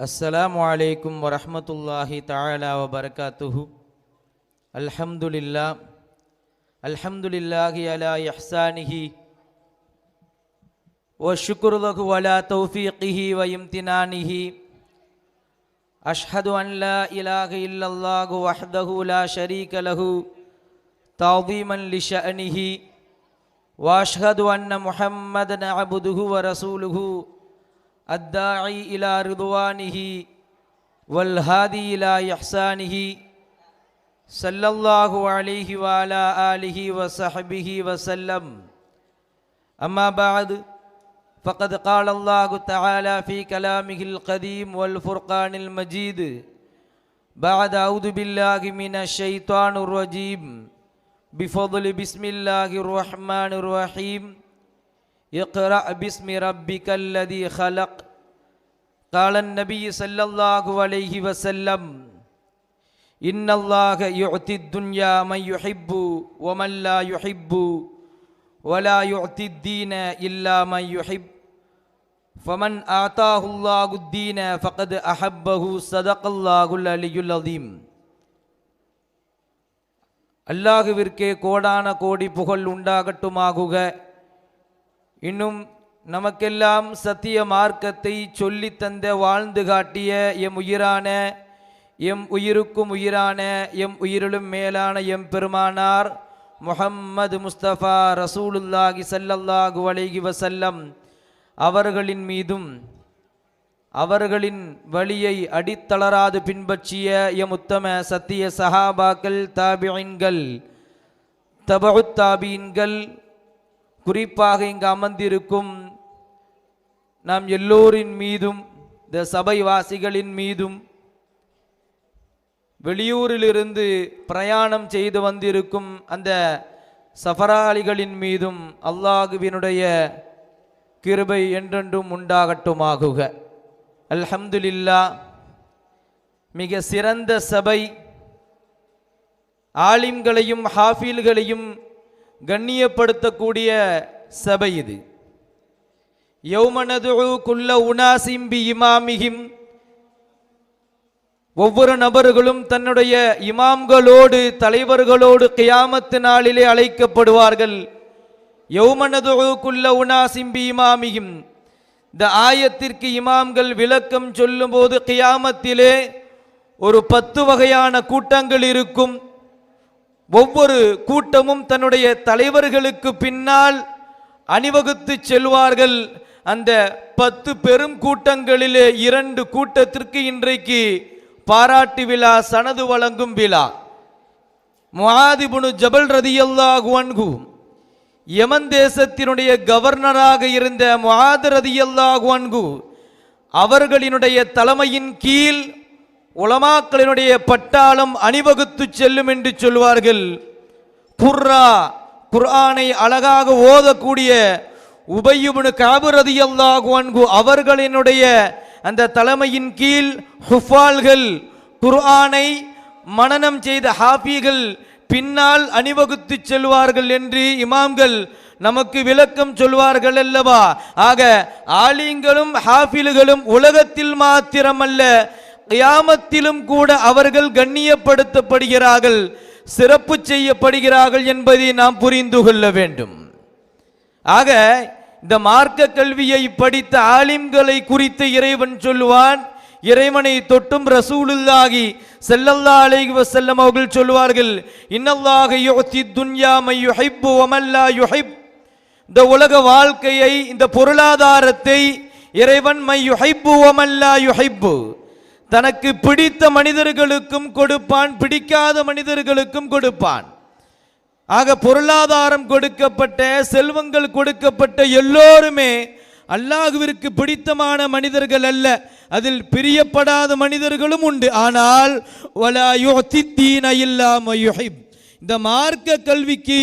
السلام عليكم ورحمة الله تعالى وبركاته. الحمد لله. الحمد لله على إحسانه والشكر له على توفيقه وامتنانه. أشهد أن لا إله إلا الله وحده لا شريك له تعظيما لشأنه. وأشهد أن محمدا عبده ورسوله. الداعي إلى رضوانه والهادي إلى إحسانه صلى الله عليه وعلى آله وصحبه وسلم. أما بعد فقد قال الله تعالى في كلامه القديم والفرقان المجيد بعد أعوذ بالله من الشيطان الرجيم بفضل بسم الله الرحمن الرحيم اقرأ باسم ربك الذي خلق قال النبي صلى الله عليه وسلم إن الله يعطي الدنيا من يحب ومن لا يحب ولا يعطي الدين إلا من يحب فمن آتاه الله الدين فقد أحبه صدق الله العلي العظيم அல்லாஹுவிற்கே கோடான கோடி புகழ் உண்டாகட்டுமாகுக இன்னும் நமக்கெல்லாம் சத்திய மார்க்கத்தை சொல்லித் தந்த வாழ்ந்து காட்டிய எம் உயிரான எம் உயிருக்கும் உயிரான எம் உயிரிலும் மேலான எம் பெருமானார் முஹம்மது முஸ்தபா ரசூலுல்லாஹி சல்லல்லாஹு அலைகி வசல்லம் அவர்களின் மீதும் அவர்களின் வழியை அடித்தளராது பின்பற்றிய எம் உத்தம சத்திய சஹாபாக்கள் தாபியன்கள் தபுத் தாபீன்கள் குறிப்பாக இங்கு அமர்ந்திருக்கும் நாம் எல்லோரின் மீதும் இந்த சபைவாசிகளின் மீதும் வெளியூரிலிருந்து பிரயாணம் செய்து வந்திருக்கும் அந்த சஃபராளிகளின் மீதும் அல்லாஹுவினுடைய கிருபை என்றென்றும் உண்டாகட்டுமாகுக. அல்ஹம்துலில்லா மிக சிறந்த சபை ஆலிம்களையும் ஹாஃபீல்களையும் கண்ணியப்படுத்தக்கூடிய சபை இது. யௌமனது குல்ல உனாசிம்பி இமாமிகிம் ஒவ்வொரு நபர்களும் தன்னுடைய இமாம்களோடு தலைவர்களோடு கியாமத்து நாளிலே அழைக்கப்படுவார்கள். யௌமனதுகுள்ள உனாசிம்பி இமாமிகிம் இந்த ஆயத்திற்கு இமாம்கள் விளக்கம் சொல்லும்போது கியாமத்திலே ஒரு பத்து வகையான கூட்டங்கள் இருக்கும். ஒவ்வொரு கூட்டமும் தன்னுடைய தலைவர்களுக்கு பின்னால் அணிவகுத்து செல்வார்கள். அந்த பத்து பெரும் கூட்டங்களிலே இரண்டு கூட்டத்திற்கு இன்றைக்கு பாராட்டு விழா சனது வழங்கும் விழா. மாதிபுனு ஜபல் ரதியல்லாஹு அன்கு யமன் தேசத்தினுடைய கவர்னராக இருந்த முஆத் ரதியல்லாஹு அன்கு அவர்களினுடைய தலைமையின் கீழ் உலமாக்களினுடைய பட்டாளம் அணிவகுத்து செல்லும் என்று சொல்வார்கள். புர்ரா குர்ஆனை அழகாக ஓதக்கூடிய உபயுபனு காபுரதி அல்லாஹு அவர்களினுடைய அந்த தலைமையின் கீழ் ஹுஃபால்கள் குர்ஆனை மனனம் செய்த ஹாஃபிகள் பின்னால் அணிவகுத்து செல்வார்கள் என்று இமாம்கள் நமக்கு விளக்கம் சொல்வார்கள் அல்லவா? ஆக ஆலிங்களும் ஹாஃபில்களும் உலகத்தில் மாத்திரமல்ல கியாமத்திலும் கூட அவர்கள் கண்ணியப்படுத்தப்படுகிறார்கள் சிறப்பு செய்யப்படுகிறார்கள் என்பதை நாம் புரிந்து கொள்ள வேண்டும் ஆக இந்த மார்க்க கல்வியை படித்த ஆலிம்களை குறித்து இறைவன் சொல்லுவான் இறைவனை தொட்டும் ரசூலுல்லாகி செல்லல்லா அலைஹி வஸல்லம் அவர்கள் சொல்வார்கள் இன்னல்லாக யுஹ்தி துன்யா மை யுஹிப்பு வமல்லா யுஹிப் இந்த உலக வாழ்க்கையை இந்த பொருளாதாரத்தை இறைவன் மை யுஹிப்பு வமல்லா யுஹிப்பு தனக்கு பிடித்த மனிதர்களுக்கும் கொடுப்பான் பிடிக்காத மனிதர்களுக்கும் கொடுப்பான். ஆக பொருளாதாரம் கொடுக்கப்பட்ட செல்வங்கள் கொடுக்கப்பட்ட எல்லோருமே அல்லாஹுவிற்கு பிடித்தமான மனிதர்கள் அல்ல. அதில் பிரியப்படாத மனிதர்களும் உண்டு. ஆனால் இந்த மார்க்க கல்விக்கு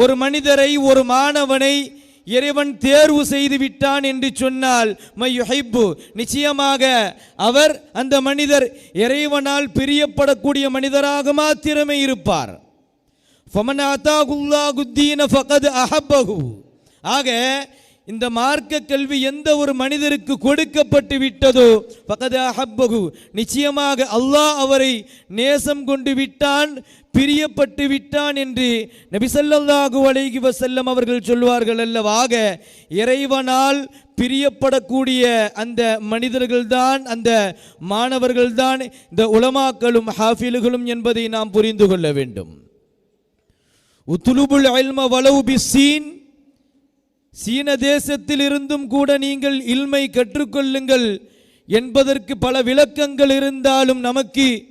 ஒரு மனிதரை ஒரு மாணவனை இறைவன் தேர்வு செய்து விட்டான் என்று சொன்னால் மையுஹைப்பு. நிச்சயமாக அவர் அந்த மனிதர் இறைவனால் பிரியப்படக்கூடிய மனிதராக மாத்திரமே இருப்பார். ஃபமன் அத்தாகுல்லாஹு தீன ஃபகத் அஹப்பஹு. ஆக இந்த மார்க்க கல்வி எந்த ஒரு மனிதருக்கு கொடுக்கப்பட்டு விட்டதோ பகதாக அஹப்பகு நிச்சயமாக அல்லாஹ் அவரை நேசம் கொண்டு விட்டான் பிரியப்பட்டு விட்டான் என்று நபி ஸல்லல்லாஹு வசல்லம் அவர்கள் சொல்வார்கள் அல்லவாக இறைவனால் பிரியப்படக்கூடிய அந்த மனிதர்கள்தான் அந்த மாணவர்கள்தான் இந்த உலமாக்களும் ஹாஃபில்களும் என்பதை நாம் புரிந்து கொள்ள வேண்டும். உத்துலுபுல் அயல்ம வலவு பிஸ்ஸீன் தேசத்தில் இருந்தும் கூட நீங்கள் இல்மை கற்றுக்கொள்ளுங்கள் என்பதற்கு பல விளக்கங்கள் இருந்தாலும் நமக்கு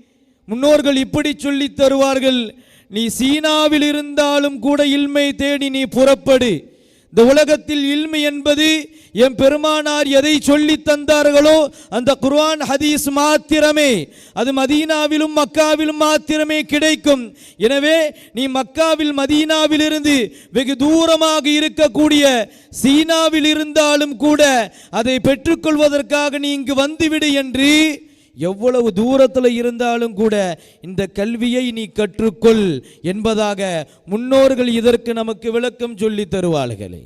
முன்னோர்கள் இப்படி சொல்லித் தருவார்கள் நீ சீனாவில் இருந்தாலும் கூட இல்மை தேடி நீ புறப்படு. இந்த உலகத்தில் இல்மை என்பது என் பெருமானார் எதை சொல்லி தந்தார்களோ அந்த குர்ஆன் ஹதீஸ் மாத்திரமே. அது மதீனாவிலும் மக்காவிலும் மாத்திரமே கிடைக்கும். எனவே நீ மக்காவில் மதீனாவிலிருந்து வெகு தூரமாக இருக்கக்கூடிய சீனாவில் இருந்தாலும் கூட அதை பெற்றுக்கொள்வதற்காக நீ இங்கு வந்துவிடு என்று எவ்வளவு தூரத்தில் இருந்தாலும் கூட இந்த கல்வியை நீ கற்றுக்கொள் என்பதாக முன்னோர்கள் இதற்கு நமக்கு விளக்கம் சொல்லி தருவார்களே.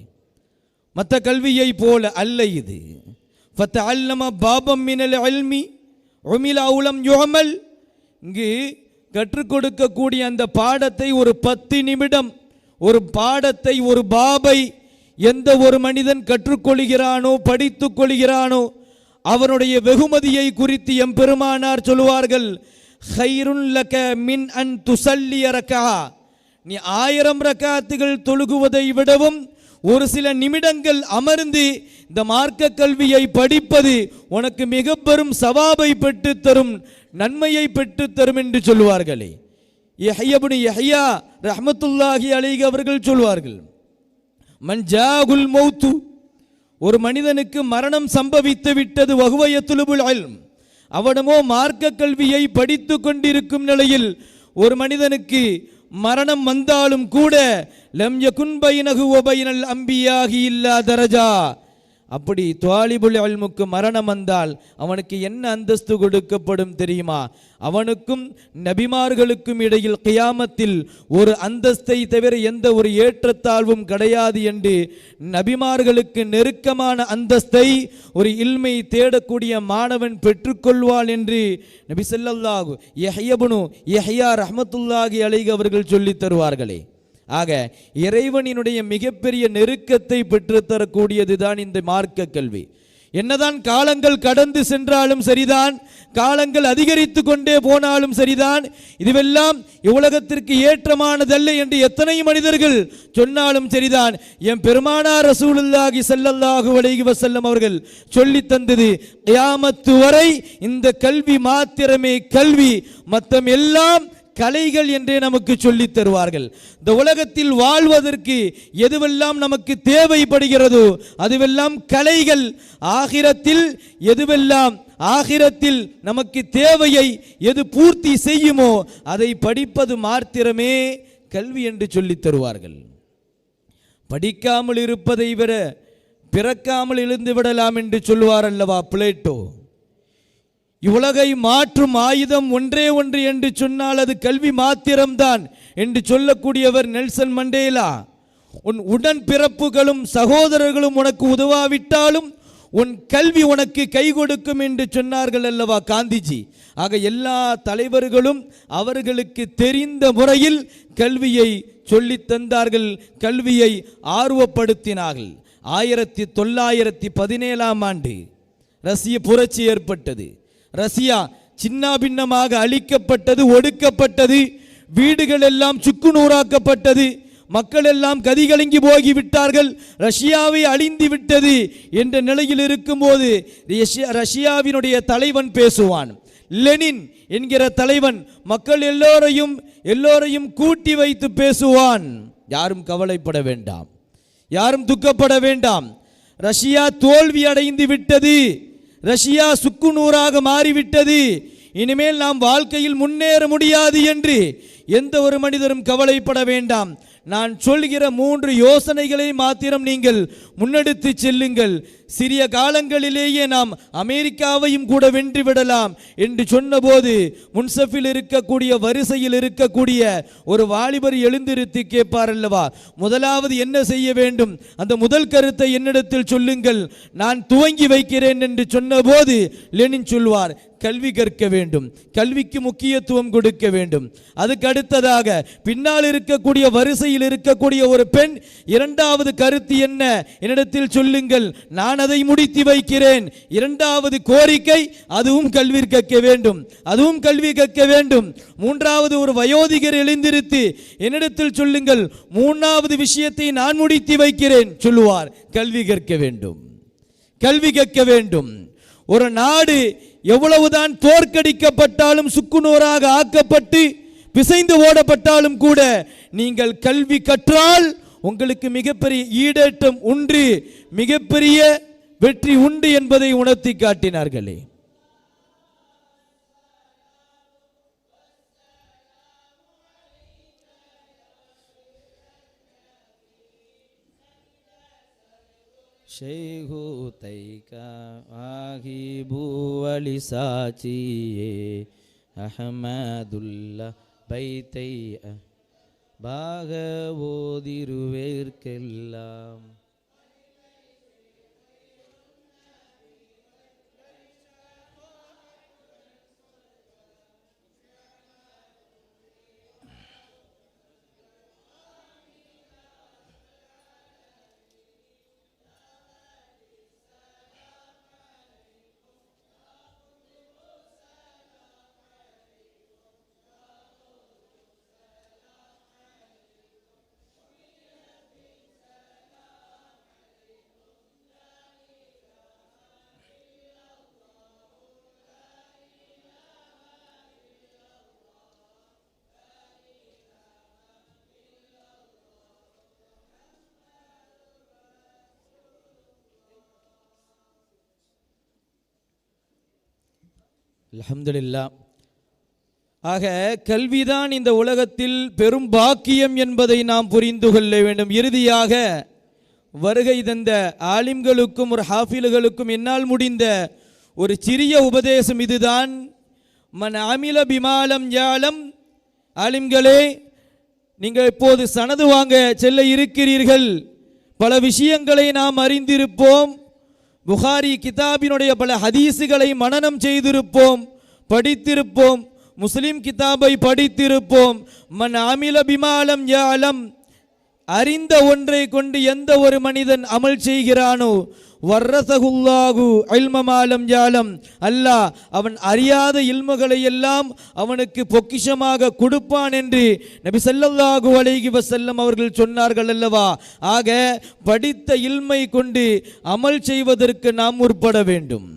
மற்ற கல்வியை போல அல்ல இது. ஃபத்தஅல்லம பாபம் மினல் அல்மி உமில அவுலம் யோமல் இங்கு கற்றுக் கொடுக்கக்கூடிய அந்த பாடத்தை ஒரு பத்து நிமிடம் ஒரு பாடத்தை ஒரு பாபை எந்த ஒரு மனிதன் கற்றுக்கொள்கிறானோ படித்துக் கொள்கிறானோ அவனுடைய வெகுமதியை குறித்து எம்பெருமானார் சொல்லுவார்கள் ஹைருன் லக மின் அன் துசல்லிய ரக்கா நீ ஆயிரம் ரக்காத்துகள் தொழுகுவதை விடவும் ஒரு சில நிமிடங்கள் அமர்ந்து இந்த மார்க்க கல்வியை படிப்பது உனக்கு மிக பெரும் சவாபை பெற்றுத் தரும் நன்மையை பெற்றுத் தரும் என்று சொல்வார்களே யஹ்யபுனி எஹையா ரஹமத்துல்லாஹி அலிக அவர்கள் சொல்வார்கள் மஞ்சாகுல் மௌத்து ஒரு மனிதனுக்கு மரணம் சம்பவித்து விட்டது வகுவைய துலுபுல் அவனமோ மார்க்க கல்வியை படித்து கொண்டிருக்கும் நிலையில் ஒரு மனிதனுக்கு மரணம் வந்தாலும் கூட லம் யகுன் பைனஹு பைனல் அம்பியாகி இல்லா தரஜா. அப்படி துவாலிபுல் அல்முக்கு மரணம் வந்தால் அவனுக்கு என்ன அந்தஸ்து கொடுக்கப்படும் தெரியுமா? அவனுக்கும் நபிமார்களுக்கும் இடையில் கியாமத்தில் ஒரு அந்தஸ்தை தவிர எந்த ஒரு ஏற்றத்தாழ்வும் கிடையாது என்று நபிமார்களுக்கு நெருக்கமான அந்தஸ்தை ஒரு இல்மை தேடக்கூடிய மாணவன் பெற்றுக்கொள்வான் என்று நபி செல்லல்லாஹு யஹ்யபுனு யஹ்யா ரஹமத்துல்லாகி அலைஹி அவர்கள் சொல்லித் தருவார்களே. ஆக இறைவனினுடைய மிகப்பெரிய நெருக்கத்தை பெற்றுத்தரக்கூடியது தான் இந்த மார்க்க கல்வி. என்னதான் காலங்கள் கடந்து சென்றாலும் சரிதான் காலங்கள் அதிகரித்து கொண்டே போனாலும் சரிதான் இதுவெல்லாம் இவ்வுலகத்திற்கு ஏற்றமானதல்ல என்று எத்தனை மனிதர்கள் சொன்னாலும் சரிதான். என் பெருமானார் ரசூலுல்லாகி செல்லல்லாகு அலைஹி வசல்லம் அவர்கள் சொல்லி தந்தது கியாமத்து வரை இந்த கல்வி மாத்திரமே கல்வி மத்தம் எல்லாம் கலைகள் என்றே நமக்கு சொல்லித் தருவார்கள். இந்த உலகத்தில் வாழ்வதற்கு எதுவெல்லாம் நமக்கு தேவைப்படுகிறதோ அதுவெல்லாம் கலைகள். ஆகிரத்தில் எதுவெல்லாம் ஆகிரத்தில் நமக்கு தேவையை எது பூர்த்தி செய்யுமோ அதை படிப்பது மாத்திரமே கல்வி என்று சொல்லித் தருவார்கள். படிக்காமல் இருப்பதை விட பிறக்காமல் இருந்து விடலாம் என்று சொல்வார் அல்லவா பிளேட்டோ? இவ்வுலகை மாற்றும் ஆயுதம் ஒன்றே ஒன்று என்று சொன்னால் அது கல்வி மாத்திரம்தான் என்று சொல்லக்கூடியவர் நெல்சன் மண்டேலா. உன் உடன் பிறப்புகளும் சகோதரர்களும் உனக்கு உதவாவிட்டாலும் உன் கல்வி உனக்கு கை கொடுக்கும் என்று சொன்னார்கள் அல்லவா காந்திஜி. ஆக எல்லா தலைவர்களும் அவர்களுக்கு தெரிந்த முறையில் கல்வியை சொல்லி தந்தார்கள் கல்வியை ஆர்வப்படுத்தினார்கள். ஆயிரத்தி தொள்ளாயிரத்தி பதினேழாம் ஆண்டு ரஷ்ய புரட்சி ஏற்பட்டது. ரஷ்யா சின்னாபின்னமாக அழிக்கப்பட்டது ஒடுக்கப்பட்டது. வீடுகள் எல்லாம் சுக்கு நூறாக்கப்பட்டது. மக்கள் எல்லாம் கதிகலங்கி போகி விட்டார்கள். ரஷ்யாவை அழிந்து விட்டது என்ற நிலையில் இருக்கும்போது ரஷ்யா- ரஷ்யாவினுடைய தலைவன் பேசுவான். லெனின் என்கிற தலைவன் மக்கள் எல்லோரையும் எல்லோரையும் கூட்டி வைத்து பேசுவான். யாரும் கவலைப்பட வேண்டாம். யாரும் துக்கப்பட வேண்டாம். ரஷ்யா தோல்வி அடைந்து விட்டது. ரஷ்யா சுக்குநூறாக மாறிவிட்டது. இனிமேல் நாம் வாழ்க்கையில் முன்னேற முடியாது என்று எந்த ஒரு மனிதரும் கவலைப்பட வேண்டாம். நான் சொல்கிற மூன்று யோசனைகளை மாத்திரம் நீங்கள் முன்னெடுத்து செல்லுங்கள். சிறிய காலங்களிலேயே நாம் அமெரிக்காவையும் கூட வென்று விடலாம் என்று சொன்னபோது முன்சஃபில் இருக்கக்கூடிய வரிசையில் இருக்கக்கூடிய ஒரு வாலிபர் எழுந்திருத்தி கேட்பார் அல்லவா? முதலாவது என்ன செய்ய வேண்டும்? அந்த முதல் கருத்தை என்னிடத்தில் சொல்லுங்கள். நான் துவங்கி வைக்கிறேன் என்று சொன்னபோது லெனின் சொல்வார் கல்வி கற்க வேண்டும். கல்விக்கு முக்கியத்துவம் கொடுக்க வேண்டும். அதுக்கு அடுத்ததாக பின்னால் இருக்கக்கூடிய வரிசையில் இருக்கக்கூடிய ஒரு பெண் இரண்டாவது கருத்து என்ன? என்னிடத்தில் சொல்லுங்கள். நான் அதை முடித்து வைக்கிறேன். இரண்டாவது கோரிக்கை அதுவும் கல்வி கற்க வேண்டும். அதுவும் கல்வி கற்க வேண்டும். மூன்றாவது ஒரு வயோதிகர் எழுந்திருத்து என்னிடத்தில் சொல்லுங்கள் மூன்றாவது விஷயத்தை நான் முடித்து வைக்கிறேன் சொல்லுவார். கல்வி கற்க வேண்டும். கல்வி கற்க வேண்டும். ஒரு நாடு எவ்வளவுதான் தோற்கடிக்கப்பட்டாலும் சுக்குநூறாக ஆக்கப்பட்டு பிசைந்து ஓடப்பட்டாலும் கூட நீங்கள் கல்வி கற்றால் உங்களுக்கு மிகப்பெரிய ஈடேற்றம் உண்டு. மிகப்பெரிய வெற்றி உண்டு என்பதை உணர்த்தி காட்டினார்களே. ஷேகு தைகா ஆகி பூவலி சாச்சியே அஹமதுல்லா பைத்தை அ- அலமதுல்லா ஆக கல்விதான் இந்த உலகத்தில் பெரும் பாக்கியம் என்பதை நாம் புரிந்து கொள்ள வேண்டும். இறுதியாக வருகை தந்த ஆலிம்களுக்கும் ஒரு ஹாஃபில்களுக்கும் என்னால் முடிந்த ஒரு சிறிய உபதேசம் இதுதான். மன் அமில பிமாலம் யாலம். ஆலிம்களே நீங்கள் இப்போது சனது வாங்க செல்ல இருக்கிறீர்கள். பல விஷயங்களை நாம் அறிந்திருப்போம். புகாரி கிதாபினுடைய பல ஹதீஸுகளை மனனம் செய்திருப்போம் படித்திருப்போம் முஸ்லிம் கிதாபை படித்திருப்போம். மன் அமில பிமாலம் யாலம் அறிந்த ஒன்றை கொண்டு எந்த ஒரு மனிதன் அமல் செய்கிறானோ? வர்ரசகுல்லாகு அல்மமாலம் ஜாலம். அல்லாஹ் அவன் அறியாத இல்முகளை எல்லாம் அவனுக்கு பொக்கிஷமாக கொடுப்பான் என்று நபி ஸல்லல்லாஹு அலைஹி வசல்லம் அவர்கள் சொன்னார்கள் அல்லவா? ஆக படித்த இல்மை கொண்டு அமல் செய்வதற்கு நாம் முற்பட வேண்டும்.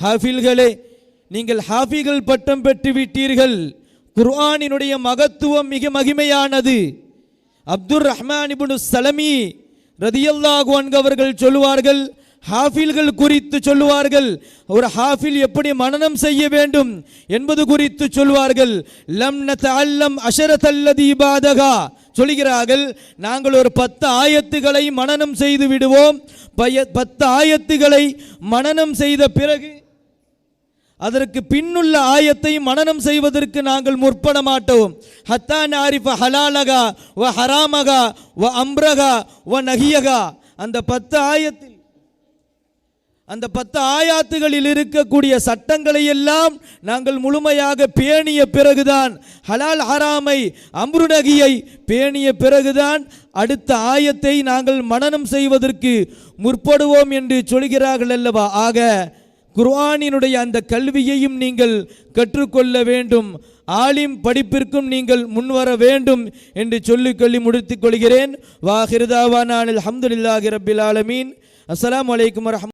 ஹாஃபில்களே நீங்கள் ஹாஃபிகள் பட்டம் பெற்று விட்டீர்கள். குர்ஆனினுடைய மகத்துவம் மிக மகிமையானது. அப்துர் ரஹ்மான் இபுனு சலமி ரதியல்லாஹு அவர்கள் சொல்லுவார்கள் ஹாஃபில்கள் குறித்து சொல்லுவார்கள் ஒரு ஹாஃபில் எப்படி மனனம் செய்ய வேண்டும் என்பது குறித்து சொல்வார்கள் லம் நதஅல்லம் அஷரத்தல்லதி தீபாதகா சொல்கிறார்கள் நாங்கள் ஒரு பத்து ஆயத்துகளை மனனம் செய்து விடுவோம். பய பத்து ஆயத்துகளை மனனம் செய்த பிறகு அதற்கு பின்னுள்ள ஆயத்தை மனனம் செய்வதற்கு நாங்கள் முற்பட மாட்டோம் ஹத்தா நாரிஃப ஹலாலகா வ ஹராமகா வ அம்ரகா வ நகியகா அந்த பத்து ஆயத்தில் அந்த பத்து ஆயாத்துகளில் இருக்கக்கூடிய சட்டங்களை எல்லாம் நாங்கள் முழுமையாக பேணிய பிறகுதான் ஹலால் ஹராமை அம்ருநகியை பேணிய பிறகுதான் அடுத்த ஆயத்தை நாங்கள் மனனம் செய்வதற்கு முற்படுவோம் என்று சொல்கிறார்கள் அல்லவா? ஆக குர்ஆனினுடைய அந்த கல்வியையும் நீங்கள் கற்றுக்கொள்ள வேண்டும். ஆலிம் படிப்பிற்கும் நீங்கள் முன்வர வேண்டும் என்று சொல்லிக்கொள்ளி முடித்துக் கொள்கிறேன். வாஹிருதாவான அலமதுல்லாஹி ரபில் ஆலமீன். அஸ்லாம் வலைக்கம் வரஹ்ம